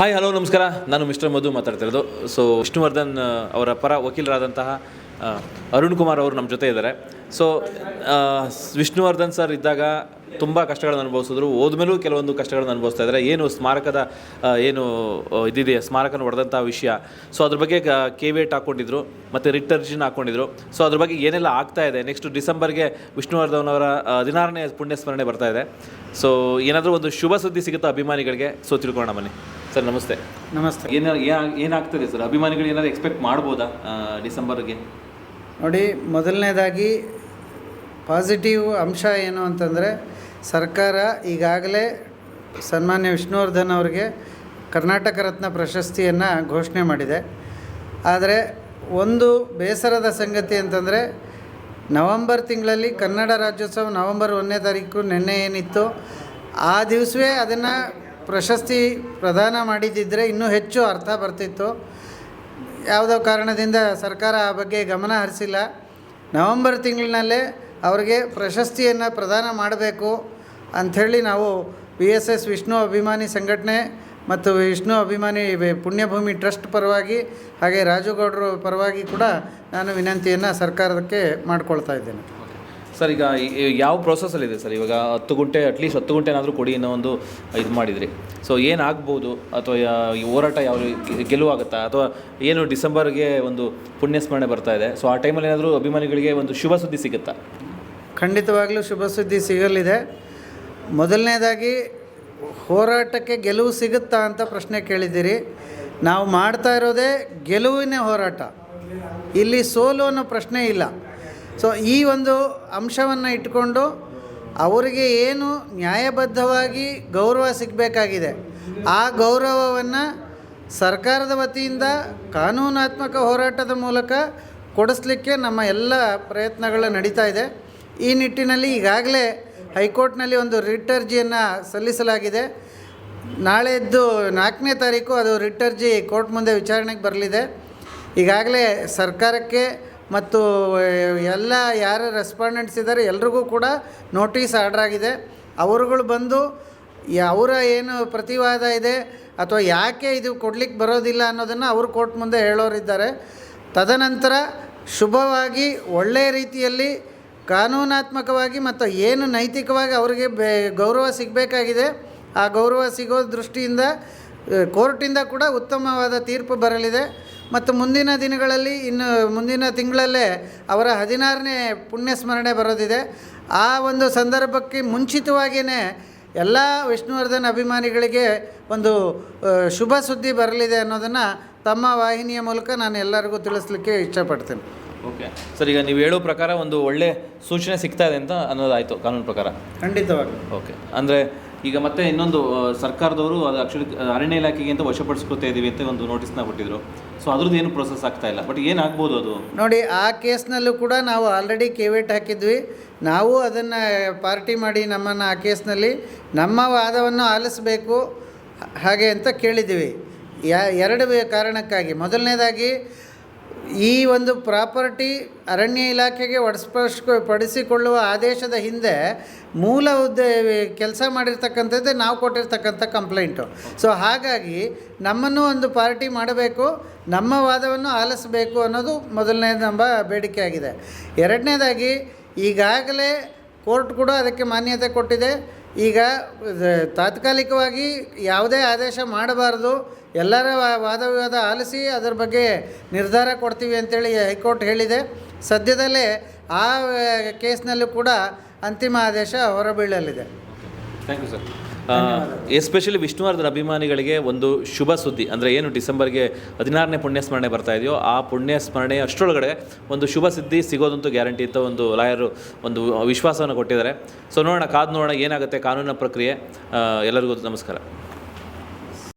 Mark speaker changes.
Speaker 1: Hi hello ನಮಸ್ಕಾರ. ನಾನು mister ಮಧು ಮಾತಾಡ್ತಿರೋದು. ಸೊ ವಿಷ್ಣುವರ್ಧನ್ ಅವರ ಪರ ವಕೀಲರಾದಂತಹ ಅರುಣ್ ಕುಮಾರ್ ಅವರು ನಮ್ಮ ಜೊತೆ ಇದ್ದಾರೆ. ಸೊ ವಿಷ್ಣುವರ್ಧನ್ ಸರ್ ಇದ್ದಾಗ ತುಂಬ ಕಷ್ಟಗಳನ್ನು ಅನುಭವಿಸಿದ್ರು. ಹೋದ್ಮೇಲೂ ಕೆಲವೊಂದು ಕಷ್ಟಗಳನ್ನು ಅನುಭವಿಸ್ತಾ ಇದ್ದಾರೆ. ಏನು ಸ್ಮಾರಕದ ಏನು ಇದಿದೆಯಾ? ಇದಿದೆ ಸ್ಮಾರಕನ ಹೊಡೆದಂಥ ವಿಷಯ. ಸೊ ಅದ್ರ ಬಗ್ಗೆ ಕೇವೇಟ್ ಹಾಕ್ಕೊಂಡಿದ್ರು ಮತ್ತು ರಿಟರ್ಜಿನ್ ಹಾಕ್ಕೊಂಡಿದ್ರು ಸೊ ಅದ್ರ ಬಗ್ಗೆ ಏನೆಲ್ಲ ಆಗ್ತಾ ಇದೆ? ನೆಕ್ಸ್ಟ್ ಡಿಸೆಂಬರ್ಗೆ ವಿಷ್ಣುವರ್ಧನ್ ಅವರ ಹದಿನಾರನೇ ಪುಣ್ಯಸ್ಮರಣೆ ಬರ್ತಾ ಇದೆ. ಸೊ ಏನಾದರೂ ಒಂದು ಶುಭ ಸುದ್ದಿ ಸಿಗುತ್ತಾ ಅಭಿಮಾನಿಗಳಿಗೆ? ಸೊ ತಿಳ್ಕೊಳ್ಳೋಣ ಬನ್ನಿ. ಸರ್ ನಮಸ್ತೆ.
Speaker 2: ನಮಸ್ತೆ.
Speaker 1: ಏನ ಏನ್- ಏನಾಗ್ತದೆ ಸರ್? ಅಭಿಮಾನಿಗಳು ಏನಾದ್ರು ಎಕ್ಸ್ಪೆಕ್ಟ್ ಮಾಡ್ಬೋದಾ ಡಿಸೆಂಬರ್ಗೆ?
Speaker 2: ನೋಡಿ ಮೊದಲನೇದಾಗಿ ಪಾಸಿಟಿವ್ ಅಂಶ ಏನು ಅಂತಂದರೆ ಸರ್ಕಾರ ಈಗಾಗಲೇ ಸನ್ಮಾನ್ಯ ವಿಷ್ಣುವರ್ಧನ್ ಅವರಿಗೆ ಕರ್ನಾಟಕ ರತ್ನ ಪ್ರಶಸ್ತಿಯನ್ನು ಘೋಷಣೆ ಮಾಡಿದೆ. ಆದರೆ ಒಂದು ಬೇಸರದ ಸಂಗತಿ ಅಂತಂದರೆ ನವಂಬರ್ ತಿಂಗಳಲ್ಲಿ ಕನ್ನಡ ರಾಜ್ಯೋತ್ಸವ ನವಂಬರ್ ಒಂದನೇ ತಾರೀಕು ನಿನ್ನೆ ಏನಿತ್ತು ಆ ದಿವಸವೇ ಅದನ್ನು ಪ್ರಶಸ್ತಿ ಪ್ರದಾನ ಮಾಡಿದ್ದಿದ್ದರೆ ಇನ್ನೂ ಹೆಚ್ಚು ಅರ್ಥ ಬರ್ತಿತ್ತು. ಯಾವುದೋ ಕಾರಣದಿಂದ ಸರ್ಕಾರ ಆ ಬಗ್ಗೆ ಗಮನ ಹರಿಸಿಲ್ಲ. ನವಂಬರ್ ತಿಂಗಳಿನಲ್ಲೇ ಅವರಿಗೆ ಪ್ರಶಸ್ತಿಯನ್ನು ಪ್ರದಾನ ಮಾಡಬೇಕು ಅಂಥೇಳಿ ನಾವು ಬಿ ಎಸ್ ಎಸ್ ವಿಷ್ಣು ಅಭಿಮಾನಿ ಸಂಘಟನೆ ಮತ್ತು ವಿಷ್ಣು ಅಭಿಮಾನಿ ಪುಣ್ಯಭೂಮಿ ಟ್ರಸ್ಟ್ ಪರವಾಗಿ ಹಾಗೆ ರಾಜುಗೌಡರು ಪರವಾಗಿ ಕೂಡ ನಾನು ವಿನಂತಿಯನ್ನು ಸರ್ಕಾರಕ್ಕೆ ಮಾಡಿಕೊಳ್ತಾ ಇದ್ದೇನೆ.
Speaker 1: ಸರ್, ಈಗ ಯಾವ ಪ್ರೊಸೆಸಲ್ಲಿ ಯಾವ ಪ್ರೋಸೆಸ್ಸಲ್ಲಿದೆ ಸರ್? ಇವಾಗ ಹತ್ತು ಗುಂಟೆ ಅಟ್ಲೀಸ್ಟ್ ಹತ್ತು ಗಂಟೆ ಏನಾದರೂ ಕೊಡಿ ಅನ್ನೋ ಒಂದು ಇದು ಮಾಡಿದ್ರಿ. ಸೊ ಏನಾಗ್ಬೋದು ಅಥವಾ ಈ ಹೋರಾಟ ಯಾವ ಗೆಲುವು ಗೆಲುವಾಗುತ್ತಾ ಅಥವಾ ಏನು ಡಿಸೆಂಬರ್ಗೆ ಒಂದು ಪುಣ್ಯಸ್ಮರಣೆ ಬರ್ತಾ ಇದೆ? ಸೊ ಆ ಟೈಮಲ್ಲಿ ಏನಾದರೂ ಅಭಿಮಾನಿಗಳಿಗೆ ಒಂದು ಶುಭ ಸುದ್ದಿ ಸಿಗುತ್ತಾ?
Speaker 2: ಖಂಡಿತವಾಗಲೂ ಶುಭ ಸುದ್ದಿ ಸಿಗಲಿದೆ. ಮೊದಲನೇದಾಗಿ, ಹೋರಾಟಕ್ಕೆ ಗೆಲುವು ಸಿಗುತ್ತಾ ಅಂತ ಪ್ರಶ್ನೆ ಕೇಳಿದ್ದೀರಿ. ನಾವು ಮಾಡ್ತಾ ಇರೋದೇ ಗೆಲುವಿನ ಹೋರಾಟ. ಇಲ್ಲಿ ಸೋಲು ಅನ್ನೋ ಪ್ರಶ್ನೆ ಇಲ್ಲ. ಸೊ ಈ ಒಂದು ಅಂಶವನ್ನು ಇಟ್ಕೊಂಡು ಅವರಿಗೆ ಏನು ನ್ಯಾಯಬದ್ಧವಾಗಿ ಗೌರವ ಸಿಗಬೇಕಾಗಿದೆ, ಆ ಗೌರವವನ್ನು ಸರ್ಕಾರದ ವತಿಯಿಂದ ಕಾನೂನಾತ್ಮಕ ಹೋರಾಟದ ಮೂಲಕ ಕೊಡಿಸ್ಲಿಕ್ಕೆ ನಮ್ಮ ಎಲ್ಲ ಪ್ರಯತ್ನಗಳು ನಡೀತಾ ಇದೆ. ಈ ನಿಟ್ಟಿನಲ್ಲಿ ಈಗಾಗಲೇ ಹೈಕೋರ್ಟ್ನಲ್ಲಿ ಒಂದು ರಿಟ್ ಅರ್ಜಿಯನ್ನು ಸಲ್ಲಿಸಲಾಗಿದೆ. ನಾಳೆದ್ದು ನಾಲ್ಕನೇ ತಾರೀಕು ಅದು ರಿಟ್ ಅರ್ಜಿ ಕೋರ್ಟ್ ಮುಂದೆ ವಿಚಾರಣೆಗೆ ಬರಲಿದೆ. ಈಗಾಗಲೇ ಸರ್ಕಾರಕ್ಕೆ ಮತ್ತು ಎಲ್ಲ ಯಾರು ರೆಸ್ಪಾಂಡೆಂಟ್ಸ್ ಇದ್ದಾರೆ, ಎಲ್ರಿಗೂ ಕೂಡ ನೋಟಿಸ್ ಆರ್ಡರ್ ಆಗಿದೆ ಅವರುಗಳು ಬಂದು ಅವರ ಏನು ಪ್ರತಿವಾದ ಇದೆ, ಅಥವಾ ಯಾಕೆ ಇದು ಕೊಡ್ಲಿಕ್ಕೆ ಬರೋದಿಲ್ಲ ಅನ್ನೋದನ್ನು ಅವರು ಕೋರ್ಟ್ ಮುಂದೆ ಹೇಳೋರಿದ್ದಾರೆ. ತದನಂತರ ಶುಭವಾಗಿ ಒಳ್ಳೆಯ ರೀತಿಯಲ್ಲಿ ಕಾನೂನಾತ್ಮಕವಾಗಿ ಮತ್ತು ಏನು ನೈತಿಕವಾಗಿ ಅವರಿಗೆ ಬೇ, ಗೌರವ ಸಿಗಬೇಕಾಗಿದೆ, ಆ ಗೌರವ ಸಿಗೋ ದೃಷ್ಟಿಯಿಂದ ಕೋರ್ಟಿಂದ ಕೂಡ ಉತ್ತಮವಾದ ತೀರ್ಪು ಬರಲಿದೆ. ಮತ್ತು ಮುಂದಿನ ದಿನಗಳಲ್ಲಿ ಇನ್ನು ಮುಂದಿನ ತಿಂಗಳಲ್ಲೇ ಅವರ ಹದಿನಾರನೇ ಪುಣ್ಯ ಸ್ಮರಣೆ ಬರೋದಿದೆ. ಆ ಒಂದು ಸಂದರ್ಭಕ್ಕೆ ಮುಂಚಿತವಾಗಿಯೇ ಎಲ್ಲ ವಿಷ್ಣುವರ್ಧನ್ ಅಭಿಮಾನಿಗಳಿಗೆ ಒಂದು ಶುಭ ಸುದ್ದಿ ಬರಲಿದೆ ಅನ್ನೋದನ್ನು ತಮ್ಮ ವಾಹಿನಿಯ ಮೂಲಕ ನಾನು ಎಲ್ಲರಿಗೂ ತಿಳಿಸ್ಲಿಕ್ಕೆ ಇಷ್ಟಪಡ್ತೇನೆ.
Speaker 1: ಓಕೆ. ಸರ್ ಈಗ ನೀವು ಹೇಳೋ ಪ್ರಕಾರ ಒಂದು ಒಳ್ಳೆ ಸೂಚನೆ ಸಿಗ್ತಾ ಇದೆ ಅಂತ ಅನ್ನೋದಾಯಿತು ಕಾನೂನು ಪ್ರಕಾರ?
Speaker 2: ಖಂಡಿತವಾಗಿ.
Speaker 1: ಓಕೆ. ಅಂದರೆ ಈಗ ಮತ್ತೆ ಇನ್ನೊಂದು ಸರ್ಕಾರದವರು ಅದು ಆ್ಯಕ್ಚುಲಿ ಅರಣ್ಯ ಇಲಾಖೆಗೆ ಅಂತ ವಶಪಡಿಸ್ಕೊತಾ ಇದ್ದೀವಿ ಅಂತ ಒಂದು ನೋಟಿಸ್ನ ಕೊಟ್ಟಿದ್ರು. ಸೊ ಅದ್ರದ್ದು ಏನು ಪ್ರೊಸೆಸ್ ಆಗ್ತಾ ಇಲ್ಲ. ಬಟ್ ಏನಾಗ್ಬೋದು ಅದು?
Speaker 2: ನೋಡಿ, ಆ ಕೇಸ್ನಲ್ಲೂ ಕೂಡ ನಾವು ಆಲ್ರೆಡಿ ಕೇವೇಟ್ ಹಾಕಿದ್ವಿ. ನಾವು ಅದನ್ನು ಪಾರ್ಟಿ ಮಾಡಿ ನಮ್ಮನ್ನು ಆ ಕೇಸ್ನಲ್ಲಿ ನಮ್ಮ ವಾದವನ್ನು ಆಲಿಸಬೇಕು ಹಾಗೆ ಅಂತ ಕೇಳಿದ್ದೀವಿ. ಯಾ, ಎರಡು ಕಾರಣಕ್ಕಾಗಿ. ಮೊದಲನೇದಾಗಿ ಈ ಒಂದು ಪ್ರಾಪರ್ಟಿ ಅರಣ್ಯ ಇಲಾಖೆಗೆ ಒಡಸ್ಪಡಿಸ್ಕೊ ಪಡಿಸಿಕೊಳ್ಳುವ ಆದೇಶದ ಹಿಂದೆ ಮೂಲ ಉದ್ದೇ ಕೆಲಸ ಮಾಡಿರ್ತಕ್ಕಂಥದ್ದೇ ನಾವು ಕೊಟ್ಟಿರ್ತಕ್ಕಂಥ ಕಂಪ್ಲೇಂಟು. ಸೊ ಹಾಗಾಗಿ ನಮ್ಮನ್ನು ಒಂದು ಪಾರ್ಟಿ ಮಾಡಬೇಕು, ನಮ್ಮ ವಾದವನ್ನು ಆಲಿಸಬೇಕು ಅನ್ನೋದು ಮೊದಲನೇ ನಮ್ಮ ಬೇಡಿಕೆ ಆಗಿದೆ. ಎರಡನೇದಾಗಿ ಈಗಾಗಲೇ ಕೋರ್ಟ್ ಕೂಡ ಅದಕ್ಕೆ ಮಾನ್ಯತೆ ಕೊಟ್ಟಿದೆ. ಈಗ ತಾತ್ಕಾಲಿಕವಾಗಿ ಯಾವುದೇ ಆದೇಶ ಮಾಡಬಾರ್ದು. ಎಲ್ಲರ ವಾದ ವಿವಾದ ಆಲಿಸಿ ಅದರ ಬಗ್ಗೆ ನಿರ್ಧಾರ ಕೊಡ್ತೀವಿ ಅಂತೇಳಿ ಹೈಕೋರ್ಟ್ ಹೇಳಿದೆ. ಸದ್ಯದಲ್ಲೇ ಆ, ಕೇಸ್ನಲ್ಲೂ ಕೂಡ ಅಂತಿಮ ಆದೇಶ ಹೊರಬೀಳಲಿದೆ.
Speaker 1: Thank you sir especially Vishnuvardhan ಅಭಿಮಾನಿಗಳಿಗೆ ಒಂದು ಶುಭ ಸುದ್ದಿ. ಅಂದರೆ ಏನು ಡಿಸೆಂಬರ್ಗೆ ಹದಿನಾರನೇ ಪುಣ್ಯ ಸ್ಮರಣೆ ಬರ್ತಾ ಇದೆಯೋ ಆ ಪುಣ್ಯ ಸ್ಮರಣೆ ಅಷ್ಟರೊಳಗಡೆ ಒಂದು ಶುಭ ಸುದ್ದಿ ಸಿಗೋದಂತೂ ಗ್ಯಾರಂಟಿ ಅಂತ ಒಂದು ಲಾಯರು ಒಂದು ವಿಶ್ವಾಸವನ್ನು ಕೊಟ್ಟಿದ್ದಾರೆ. ಸೊ ನೋಡೋಣ, ಕಾದು ನೋಡೋಣ ಏನಾಗುತ್ತೆ ಕಾನೂನಿನ ಪ್ರಕ್ರಿಯೆ. ಎಲ್ಲರಿಗೂ ನಮಸ್ಕಾರ.